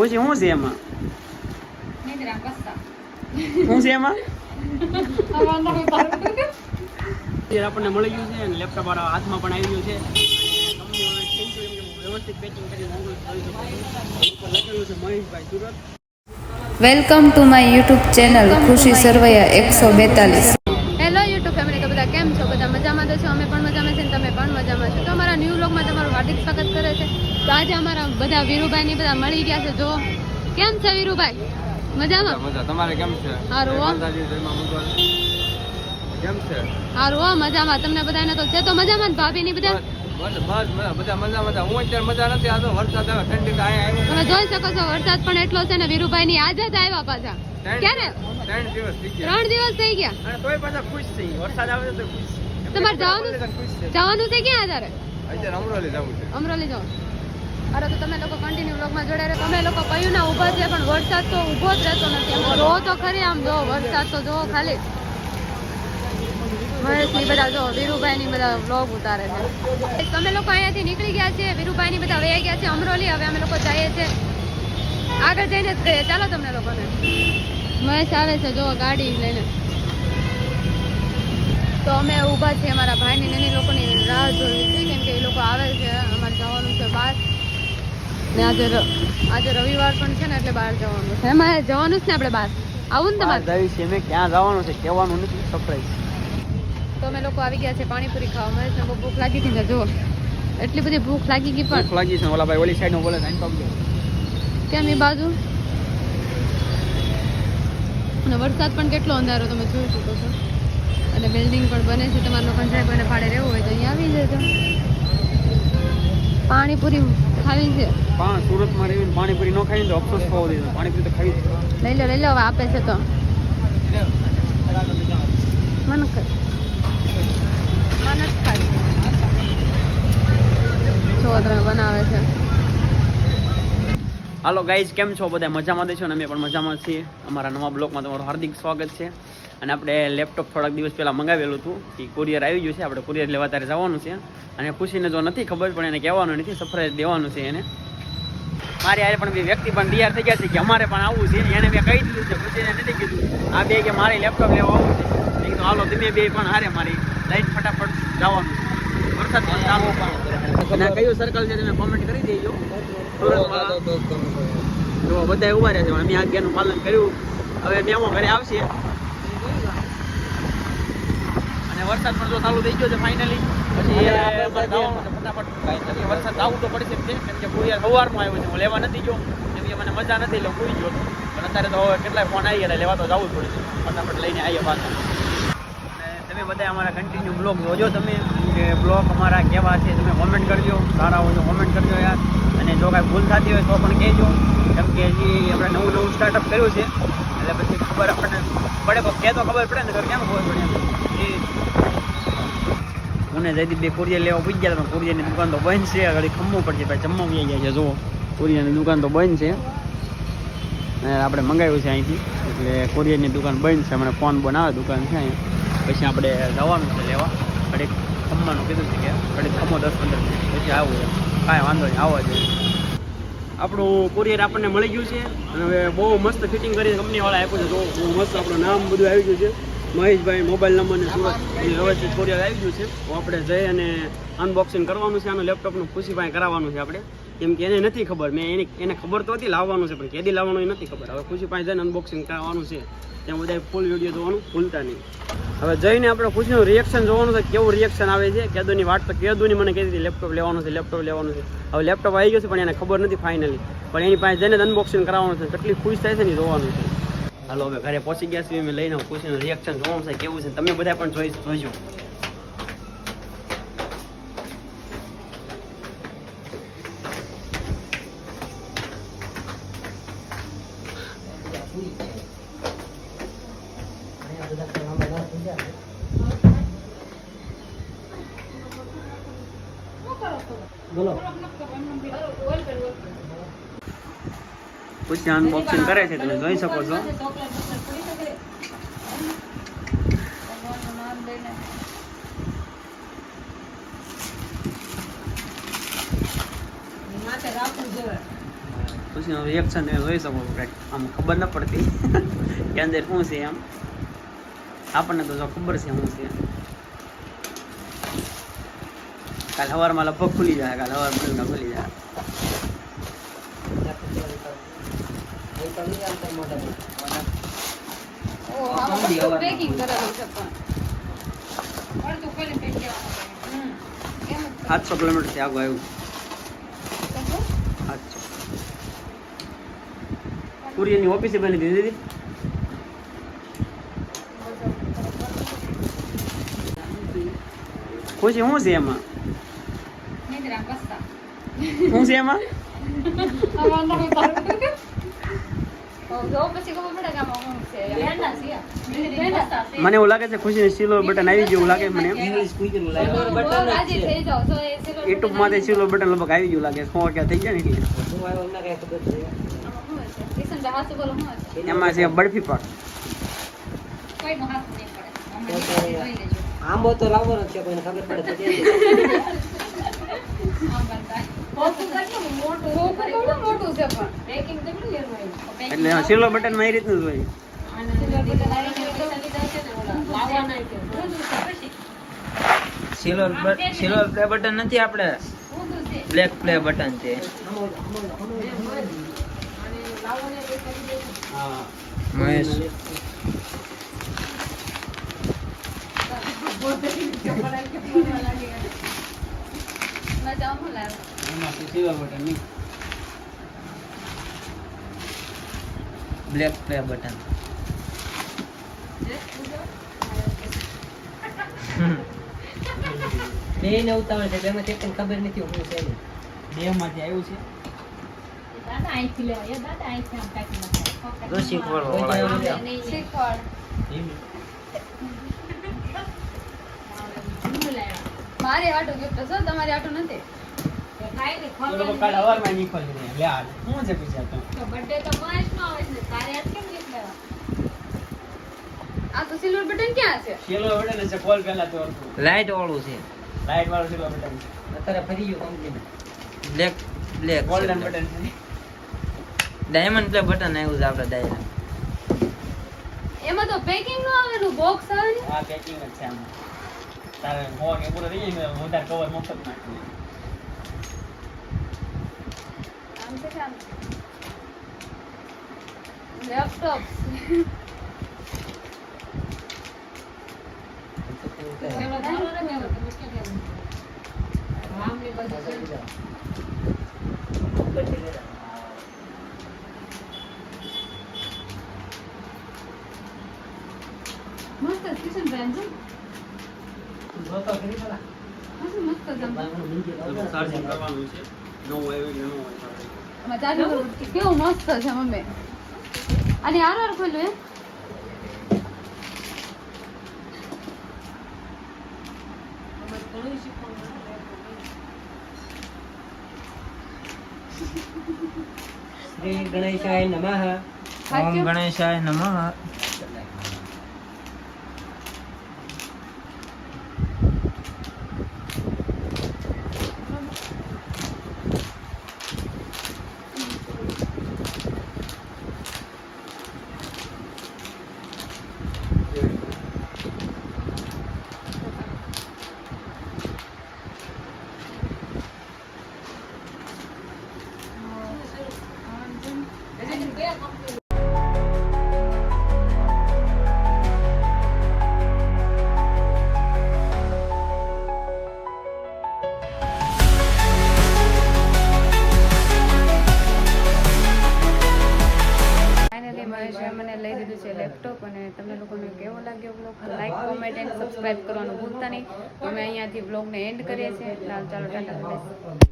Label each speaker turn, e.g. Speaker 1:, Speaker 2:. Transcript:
Speaker 1: ખુશી શું છે એમાં શું છે એમાં આપણને મળી ગયું છે અને લેપટોપ વાળા હાથમાં પણ આવી ગયું છે વ્યવસ્થિત પેકિંગ કરી લખેલું છે Maheshbhai Surat
Speaker 2: welcome to my YouTube channel Khushi Sarvaiya એકસો બેતાલીસ
Speaker 3: હેલો યુટ્યુબ ફેમિલી તો બધા કેમ છો? બધા મજામાં તો છો? અમે પણ મજામાં છે ને તમે પણ મજામાં છો? તો અમારા ન્યૂ વ્લોગમાં તમારું હાર્દિક સ્વાગત કરે છે. તો આજે અમારા બધા વીરુભાઈ ને બધા મળી ગયા છે. જો કેમ છે વીરુભાઈ? મજામાં?
Speaker 1: મજા તમારે કેમ છે. કેમ
Speaker 3: સારું મજામાં. તમને બધાને તો છે તો મજામાં ભાભી ની બધા?
Speaker 1: વરસાદ આવે ઠંડી તો અહીંયા
Speaker 3: તમે જોઈ શકો છો વરસાદ પણ એટલો છે ને વીરુભાઈ ની આજે જ આવ્યા પાછા. ક્યારે?
Speaker 1: ત્રણ દિવસ થઈ
Speaker 3: ત્રણ દિવસ થઈ ગયા? તમારે જવાનું
Speaker 1: છે.
Speaker 3: જવાનું છે ક્યાં આધારે
Speaker 1: અમરોલી જવું
Speaker 3: અરે તો તમે લોકો કન્ટિન્યુ બ્લોગમાં જોડાય તમે લોકો કયું ના ઊભા છે, પણ વરસાદ તો ઊભો જ રહેતો નથી. રો તો ખરી આમ, જો વરસાદ તો જો ખાલી. મહેશની બધા જો વીરુભાઈ ની બધા બ્લોગ ઉતારે છે. તમે લોકો અહીંયાથી નીકળી ગયા છે વીરુભાઈ ની બધા વયા ગયા છે, અમરોલી. હવે અમે લોકો જઈએ છે આગળ જઈને જ કહીએ. ચાલો તમને લોકોને. મહેશ આવે છે, જો ગાડી લઈને. તો અમે ઊભા છીએ અમારા ભાઈની નાની લોકોની રાહ જોઈ. છે કેમ કે એ લોકો આવે છે, અમારે જવાનું છે બહાર. ને આજે આજે રવિવાર પણ છે ને એટલે બહાર જવાનું છે. એમાં જવાનું જ ને આપણે બહાર. આવું ને તમારે?
Speaker 1: જઈ છે મેં ક્યાં જવાનું છે કહેવાનું નથી સરપ્રાઈઝ
Speaker 3: તો અમે લોકો આવી ગયા છે પાણીપુરી ખાવા. મને છે બહુ ભૂખ લાગી હતી ને જો એટલી બધી ભૂખ લાગી ગઈ પણ.
Speaker 1: ભૂખ લાગી છે ઓલા ભાઈ ઓલી સાઈડ નો બોલે છે આઈને પગ
Speaker 3: કેમ એ બાજુ? અને વરસાદ પણ કેટલો અંધારો તમે જોઈ શકો છો. અને બિલ્ડિંગ પણ બને છે તમારા લોકો જાય કોઈને ભાડે રહેવું હોય તો અહીંયા આવી જજો. પાણીપુરી ખાવી છે?
Speaker 1: પણ સુરતમાં રહીને પાણીપુરી ન ખાઈને તો અફસોસ થવો જોઈએ. પાણીપુરી તો ખાવી
Speaker 3: લઈ લો લઈ લો હવે આપે છે તો. મન મન જ ખાય જો તમે બનાવે છે.
Speaker 1: હાલો ગાઈઝ કેમ છો? બધા મજામાં દેશો ને? અમે પણ મજામાં છીએ. અમારા નવા બ્લોગમાં તમારું હાર્દિક સ્વાગત છે. અને આપણે લેપટોપ થોડાક દિવસ પહેલાં મંગાવેલું હતું. એ કુરિયર આવી ગયું છે. આપણે કુરિયર લેવા ત્યારે જવાનું છે. અને ખુશીને જો નથી ખબર પણ એને કહેવાનું નથી સરપ્રાઈઝ દેવાનું છે એને. મારે યારે પણ બે વ્યક્તિ પણ તૈયાર થઈ ગયા છે કે અમારે પણ આવવું છે એને મેં કહી દીધું છે ખુશીને નથી કીધું. આ બે કે મારે લેપટોપ લેવા આવવું છે. મેં કીધું હાલો તમે બે પણ હારે મારી લઈને ફટાફટ જવાનું. વરસાદ પણ ચાલુ પણ કયું સર્કલ છે તમે કોમેન્ટ કરી દેજો. જો બધા ઊભા રહ્યા છે પણ અમે આજ્ઞાનું પાલન કર્યું. હવે મેમો ઘરે આવશે. વરસાદ પણ જો ચાલુ થઈ ગયો છે ફાઇનલી પછી ફટાફટ વરસાદ આવવું તો પડશે છે કેમ કે કુરિયર સવારમાં આવ્યો છે હું લેવા નથી ગયો કેમ કે મને મજા નથી એટલે પૂરી ગયો પણ અત્યારે તો હવે કેટલાય ફોન આવી ગયા લેવા તો જવું જ પડશે. ફટાફટ લઈને આવીએ પાછા. તમે બધા અમારા કન્ટિન્યુ બ્લોગ જોજો તમે કે બ્લોગ અમારા કેવા છે તમે કોમેન્ટ કરજો સારા હોય તો કોમેન્ટ કરજો યાર. અને જો કાંઈ ભૂલ થતી હોય તો પણ કહેજો. કે હજી આપણે નવું નવું સ્ટાર્ટઅપ કર્યું છે. એટલે પછી ખબર આપણને પડે પણ કે તો ખબર પડે ને કેમ ખબર પડે મને જયદીપ બે કુરિયર લેવા પૂછ ગયા પણ કુરિયરની દુકાન તો બંધ છે. આગળ ખમવું પડશે, ભાઈ જમવા ગયા જાય છે, જુઓ. કુરિયરની દુકાન તો બંધ છે. આપણે મંગાવ્યું છે અહીંથી. એટલે કુરિયરની દુકાન બંધ છે. હમણાં ફોન બનાવે, દુકાન છે અહીંયા. પછી આપણે જવાનું છે લેવા. ઘડીક ખમવાનું કીધું છે કે, ઘડીક ખમો દસ પંદર મિનિટ. પછી આવું કાંઈ વાંધો નહીં આવવા જોઈએ આપણું કુરિયર આપણને મળી ગયું છે. અને હવે બહુ મસ્ત ફિટિંગ કરી કંપનીવાળા આપ્યું છે. તો બહુ મસ્ત આપણું નામ બધું આવી ગયું છે. મહેશભાઈ મોબાઈલ નંબર ને સુરત એ વ્યવસ્થિત કુરિયર આવી ગયું છે. તો આપણે જઈ અને અનબોક્સિંગ કરવાનું છે. આનું લેપટોપનું ખુશીભાઈ કરાવવાનું છે આપણે. કેમ કે એને નથી ખબર. મેં એની, એને ખબર તો હતી, લાવવાનું છે, પણ કેદી લાવવાનું એ નથી ખબર. હવે ખુશીભાઈ જઈને અનબોક્સિંગ કરાવવાનું છે. ત્યાં બધા ફૂલ વીડિયો જોવાનું, ભૂલતા નહીં. હવે જઈને આપણે ખુશીનું રિએક્શન જોવાનું છે, કેવું રિએક્શન આવે છે? કેદુની વાત તો કેદુની મને કહેતી હતી લેપટોપ લેવાનું છે લેપટોપ લેવાનું છે. હવે લેપટોપ આવી ગયું છે, પણ એને ખબર નથી ફાઇનલી પણ એની પાસે જઈને અનબોક્સિંગ કરાવવાનું છે, કેટલી ખુશ થાય છે ને જોવાનું છે. હાલો, હવે ઘરે પહોંચી ગયા છીએ મેં લઈને ખુશીનું રિએક્શન જોવાનું છે, કેવું છે? તમે બધા પણ જોઈ જોઈજો. ખુશી અનબોક્સિંગ કરે છે, તમે જોઈ શકો છો. પછી રિએક્શન તમે જોઈ શકો છો આમ ખબર ન પડતી. કે અંદર શું છે એમ? આપણને તો જો ખબર છે શું છે. કાલ સવારમાં લગભગ ખુલી જાય, કાલ સવાર મળીને ખુલી જાય. સાતસો કિલોમીટરથી આગળ આવ્યું. કુરિયરની ઓફિસે બની દીધી હતી ખુશી શું છે એમાં? શું છે એમાં
Speaker 3: જો પછી ખબર પડે કે આમાં શું છે ભેંડા છે.
Speaker 1: મને એવું લાગે છે ખુશીને સિલ્વર બટન આવી ગયું એવું લાગે છે મને એમ
Speaker 3: બહુ રાજી થઈ જાઓ. જો એ silver
Speaker 1: યુટ્યુબ
Speaker 3: button
Speaker 1: માંથી સિલ્વર બટન લગભગ આવી ગયું લાગે છે સો કે થઈ જાય ને એટલે
Speaker 3: આમાં શું હશે? કિશનભાઈ હાચું બોલો શું હશે?
Speaker 1: એમાં છે બરફી પણ
Speaker 3: કોઈનો હાથ નહીં પડે. આમાં જોઈ લેજો.
Speaker 4: આંબો તો લાવવાનો જ છે કોઈને ખબર પડે તો દેજો.
Speaker 3: આમ બનતા. ખોખું કેટલું મોટું ખોખું કેટલું મોટું છે પણ. Packing કેટલું લેવું
Speaker 1: એટલે સિલ્વર બટનમાં એ રીતનું જ હોય.
Speaker 5: સિલ્વર સિલ્વર પ્લે બટન નથી આપણે બ્લેક પ્લે બટન છે. મહેશ.
Speaker 3: ના જાઉં હું લાવ્યો.
Speaker 1: એમાં સિલ્વર બટન નહીં.
Speaker 5: બ્લેક પ્લે બટન
Speaker 4: બેયને ઉતાવળ છે બે માંથી એક ખબર નથી હું છે
Speaker 1: બે માંથી આવ્યું છે
Speaker 3: દાદા અહીંથી લેવા. દાદા અહીંથી આમ કાઢી નાખો.
Speaker 5: શીખવાડો
Speaker 4: કોઈ
Speaker 5: વાળા
Speaker 4: જવાનું
Speaker 5: આવી
Speaker 4: નહીં.
Speaker 5: ગયા.
Speaker 3: શીખવાડ. મારે આટો gift છે તમારે આટો નથી
Speaker 5: લાઈટ વાળું છે.
Speaker 1: લાઈટ વાળું સિલ્વર બટન
Speaker 4: અત્યારે ફરી ગયું company
Speaker 5: black black
Speaker 1: golden button છે.
Speaker 5: ડાયમંડ પ્લે બટન આવ્યું છે આપણે ડાયરા
Speaker 3: એમાં તો પેકિંગનું આવેલું બોક્સ આવે ને
Speaker 1: આ પેકિંગ જ છે આમાં. તારે એ પૂરો રહી જાય ને વધારે કવર મફત નાખી
Speaker 3: આમ છે કે આમ લેપટોપ મસ્ત કિશન બ્રાન્ડ છે. મસ્ત મસ્ત
Speaker 1: કરવાનું છે. નવું આવ્યું નવું
Speaker 3: કેવું મસ્ત છે મમ્મી અને આર વાર ખોલ્યું એમ
Speaker 4: શ્રી ગણેશાય નમઃ.
Speaker 5: ઓમ ગણેશાય નમઃ.
Speaker 2: છે લેપટોપ અને તમને લોકોને કેવો લાગ્યો blog like comment and subscribe કરવાનું ભૂલતા નહીં અમે અહીંયાથી બ્લોગને એન્ડ કરીએ છીએ ચાલો ચાલો, ટાટા.